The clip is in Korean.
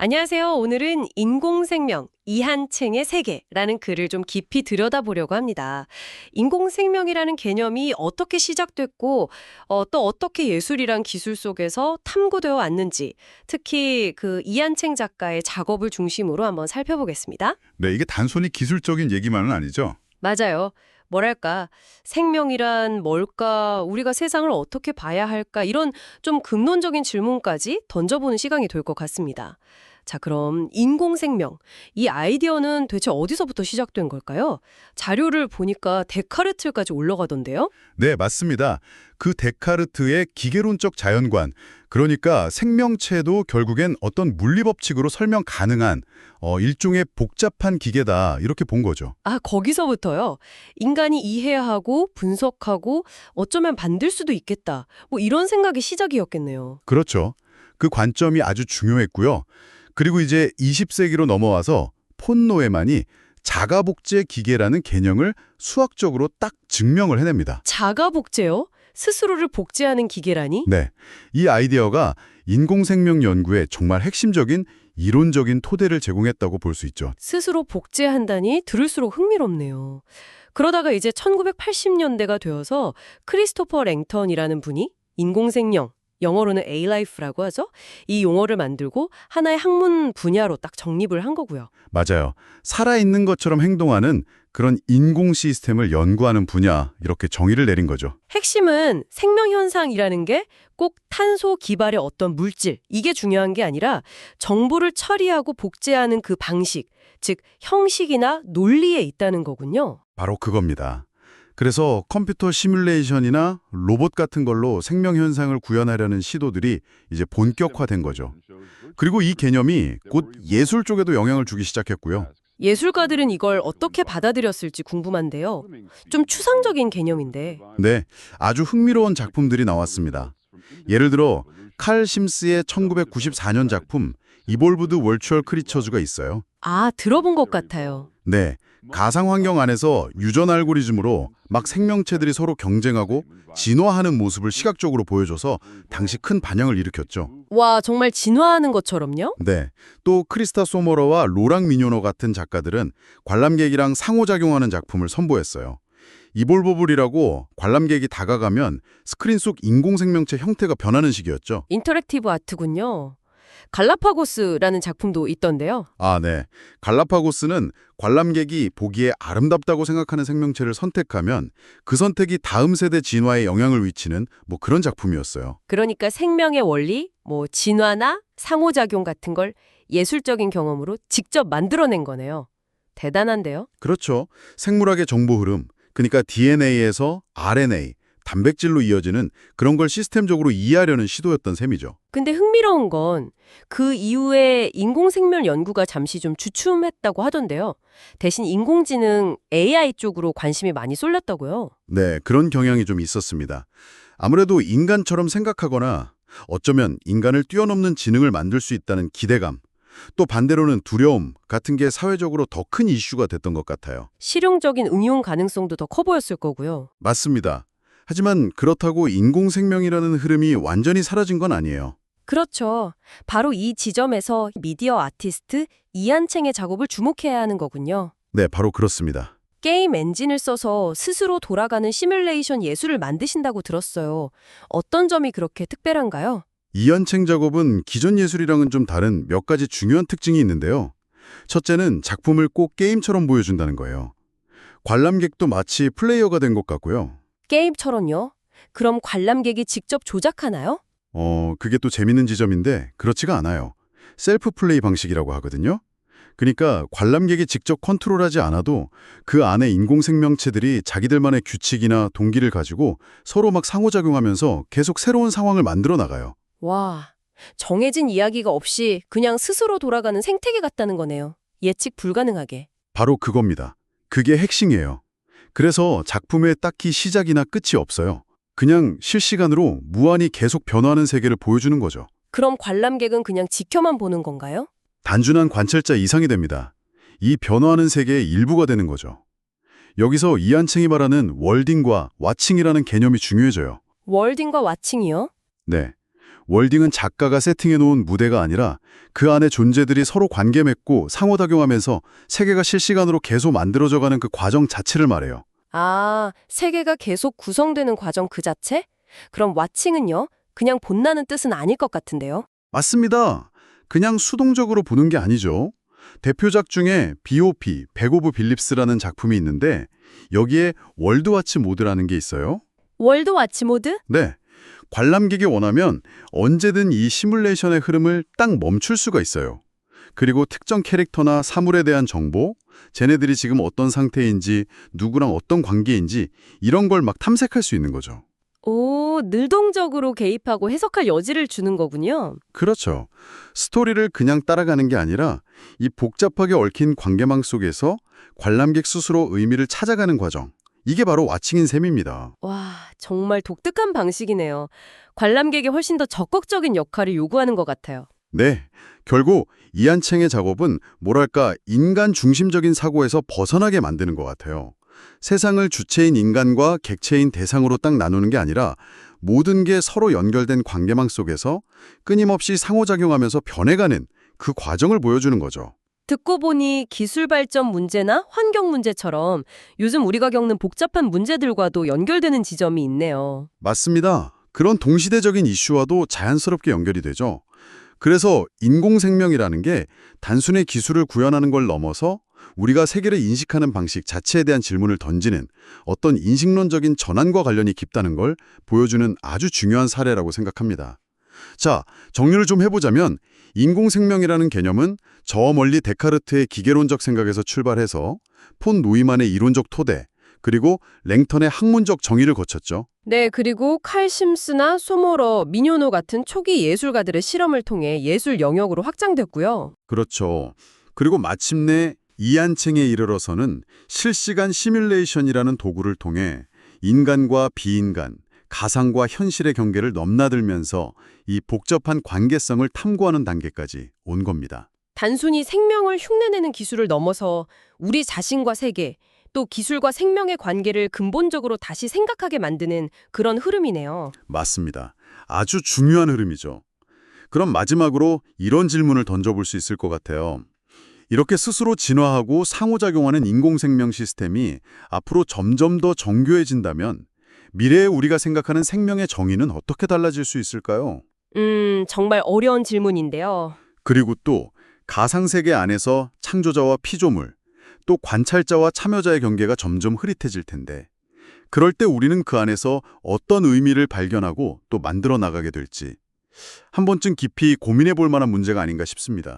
안녕하세요. 오늘은 인공생명, 이한층의 세계라는 글을 좀 깊이 들여다보려고 합니다. 인공생명이라는 개념이 어떻게 시작됐고, 어, 또 어떻게 예술이란 기술 속에서 탐구되어 왔는지, 특히 그 이한층 작가의 작업을 중심으로 한번 살펴보겠습니다. 네, 이게 단순히 기술적인 얘기만은 아니죠. 맞아요. 뭐랄까, 생명이란 뭘까, 우리가 세상을 어떻게 봐야 할까, 이런 좀 근본적인 질문까지 던져보는 시간이 될 것 같습니다. 자, 그럼 인공생명. 이 아이디어는 대체 어디서부터 시작된 걸까요? 자료를 보니까 데카르트까지 올라가던데요? 네, 맞습니다. 그 데카르트의 기계론적 자연관, 그러니까 생명체도 결국엔 어떤 물리법칙으로 설명 가능한 어, 일종의 복잡한 기계다 이렇게 본 거죠. 아, 거기서부터요. 인간이 이해해야 하고 분석하고 어쩌면 만들 수도 있겠다. 뭐 이런 생각이 시작이었겠네요. 그렇죠. 그 관점이 아주 중요했고요. 그리고 이제 20세기로 넘어와서 폰 노에만이 자가복제 기계라는 개념을 수학적으로 딱 증명을 해냅니다. 자가복제요? 스스로를 복제하는 기계라니? 네, 이 아이디어가 인공생명 연구에 정말 핵심적인 이론적인 토대를 제공했다고 볼 수 있죠. 스스로 복제한다니 들을수록 흥미롭네요. 그러다가 이제 1980년대가 되어서 크리스토퍼 랭턴이라는 분이 인공생명, 영어로는 A-Life라고 하죠. 이 용어를 만들고 하나의 학문 분야로 딱 정립을 한 거고요. 맞아요. 살아있는 것처럼 행동하는 그런 인공 시스템을 연구하는 분야 이렇게 정의를 내린 거죠. 핵심은 생명현상이라는 게 꼭 탄소 기발의 어떤 물질, 이게 중요한 게 아니라 정보를 처리하고 복제하는 그 방식, 즉 형식이나 논리에 있다는 거군요. 바로 그겁니다. 그래서 컴퓨터 시뮬레이션이나 로봇 같은 걸로 생명 현상을 구현하려는 시도들이 이제 본격화된 거죠. 그리고 이 개념이 곧 예술 쪽에도 영향을 주기 시작했고요. 예술가들은 이걸 어떻게 받아들였을지 궁금한데요. 좀 추상적인 개념인데. 네, 아주 흥미로운 작품들이 나왔습니다. 예를 들어 칼 심스의 1994년 작품 이볼브드 월추얼 크리처즈가 있어요. 아, 들어본 것 같아요. 네, 가상 환경 안에서 유전 알고리즘으로 막 생명체들이 서로 경쟁하고 진화하는 모습을 시각적으로 보여줘서 당시 큰 반향을 일으켰죠. 와, 정말 진화하는 것처럼요? 네, 또 크리스타 소머러와 로랑 미뇨노 같은 작가들은 관람객이랑 상호작용하는 작품을 선보였어요. 이볼버블이라고 관람객이 다가가면 스크린 속 인공생명체 형태가 변하는 식이었죠. 인터랙티브 아트군요. 갈라파고스라는 작품도 있던데요. 아, 네. 갈라파고스는 관람객이 보기에 아름답다고 생각하는 생명체를 선택하면 그 선택이 다음 세대 진화에 영향을 미치는 뭐 그런 작품이었어요. 그러니까 생명의 원리, 뭐 진화나 상호작용 같은 걸 예술적인 경험으로 직접 만들어낸 거네요. 대단한데요? 그렇죠. 생물학의 정보 흐름, 그러니까 DNA에서 RNA, 단백질로 이어지는 그런 걸 시스템적으로 이해하려는 시도였던 셈이죠. 근데 흥미로운 건 그 이후에 인공생명 연구가 잠시 좀 주춤했다고 하던데요. 대신 인공지능 AI 쪽으로 관심이 많이 쏠렸다고요. 네, 그런 경향이 좀 있었습니다. 아무래도 인간처럼 생각하거나 어쩌면 인간을 뛰어넘는 지능을 만들 수 있다는 기대감, 또 반대로는 두려움 같은 게 사회적으로 더 큰 이슈가 됐던 것 같아요. 실용적인 응용 가능성도 더 커 보였을 거고요. 맞습니다. 하지만 그렇다고 인공생명이라는 흐름이 완전히 사라진 건 아니에요. 그렇죠. 바로 이 지점에서 미디어 아티스트 이한챙의 작업을 주목해야 하는 거군요. 네, 바로 그렇습니다. 게임 엔진을 써서 스스로 돌아가는 시뮬레이션 예술을 만드신다고 들었어요. 어떤 점이 그렇게 특별한가요? 이연책 작업은 기존 예술이랑은 좀 다른 몇 가지 중요한 특징이 있는데요. 첫째는 작품을 꼭 게임처럼 보여준다는 거예요. 관람객도 마치 플레이어가 된 것 같고요. 게임처럼요? 그럼 관람객이 직접 조작하나요? 어, 그게 또 재밌는 지점인데 그렇지가 않아요. 셀프 플레이 방식이라고 하거든요. 그러니까 관람객이 직접 컨트롤하지 않아도 그 안에 인공생명체들이 자기들만의 규칙이나 동기를 가지고 서로 막 상호작용하면서 계속 새로운 상황을 만들어 나가요. 와, 정해진 이야기가 없이 그냥 스스로 돌아가는 생태계 같다는 거네요. 예측 불가능하게. 바로 그겁니다. 그게 핵심이에요. 그래서 작품에 딱히 시작이나 끝이 없어요. 그냥 실시간으로 무한히 계속 변화하는 세계를 보여주는 거죠. 그럼 관람객은 그냥 지켜만 보는 건가요? 단순한 관찰자 이상이 됩니다. 이 변화하는 세계의 일부가 되는 거죠. 여기서 이한층이 말하는 월딩과 와칭이라는 개념이 중요해져요. 월딩과 와칭이요? 네. 월딩은 작가가 세팅해놓은 무대가 아니라 그 안에 존재들이 서로 관계 맺고 상호작용하면서 세계가 실시간으로 계속 만들어져가는 그 과정 자체를 말해요. 아, 세계가 계속 구성되는 과정 그 자체? 그럼 와칭은요? 그냥 본나는 뜻은 아닐 것 같은데요. 맞습니다. 그냥 수동적으로 보는 게 아니죠. 대표작 중에 B.O.P. 백 오브 빌립스라는 작품이 있는데 여기에 월드와치 모드라는 게 있어요. 월드 와치 모드? 네. 관람객이 원하면 언제든 이 시뮬레이션의 흐름을 딱 멈출 수가 있어요. 그리고 특정 캐릭터나 사물에 대한 정보, 쟤네들이 지금 어떤 상태인지, 누구랑 어떤 관계인지 이런 걸 막 탐색할 수 있는 거죠. 오, 늘동적으로 개입하고 해석할 여지를 주는 거군요. 그렇죠. 스토리를 그냥 따라가는 게 아니라 이 복잡하게 얽힌 관계망 속에서 관람객 스스로 의미를 찾아가는 과정. 이게 바로 와칭인 셈입니다. 와, 정말 독특한 방식이네요. 관람객이 훨씬 더 적극적인 역할을 요구하는 것 같아요. 네. 결국 이한챙의 작업은 뭐랄까 인간 중심적인 사고에서 벗어나게 만드는 것 같아요. 세상을 주체인 인간과 객체인 대상으로 딱 나누는 게 아니라 모든 게 서로 연결된 관계망 속에서 끊임없이 상호작용하면서 변해가는 그 과정을 보여주는 거죠. 듣고 보니 기술 발전 문제나 환경 문제처럼 요즘 우리가 겪는 복잡한 문제들과도 연결되는 지점이 있네요. 맞습니다. 그런 동시대적인 이슈와도 자연스럽게 연결이 되죠. 그래서 인공생명이라는 게 단순히 기술을 구현하는 걸 넘어서 우리가 세계를 인식하는 방식 자체에 대한 질문을 던지는 어떤 인식론적인 전환과 관련이 깊다는 걸 보여주는 아주 중요한 사례라고 생각합니다. 자, 정리를 좀 해보자면 인공생명이라는 개념은 저 멀리 데카르트의 기계론적 생각에서 출발해서 폰 노이만의 이론적 토대, 그리고 랭턴의 학문적 정의를 거쳤죠. 네, 그리고 칼 심스나 소모러, 미뇨노 같은 초기 예술가들의 실험을 통해 예술 영역으로 확장됐고요. 그렇죠. 그리고 마침내 이안층에 이르러서는 실시간 시뮬레이션이라는 도구를 통해 인간과 비인간, 가상과 현실의 경계를 넘나들면서 이 복잡한 관계성을 탐구하는 단계까지 온 겁니다. 단순히 생명을 흉내내는 기술을 넘어서 우리 자신과 세계, 또 기술과 생명의 관계를 근본적으로 다시 생각하게 만드는 그런 흐름이네요. 맞습니다. 아주 중요한 흐름이죠. 그럼 마지막으로 이런 질문을 던져볼 수 있을 것 같아요. 이렇게 스스로 진화하고 상호작용하는 인공생명 시스템이 앞으로 점점 더 정교해진다면 미래에 우리가 생각하는 생명의 정의는 어떻게 달라질 수 있을까요? 음, 정말 어려운 질문인데요. 그리고 또 가상세계 안에서 창조자와 피조물, 또 관찰자와 참여자의 경계가 점점 흐릿해질 텐데 그럴 때 우리는 그 안에서 어떤 의미를 발견하고 또 만들어 나가게 될지 한 번쯤 깊이 고민해 볼 만한 문제가 아닌가 싶습니다.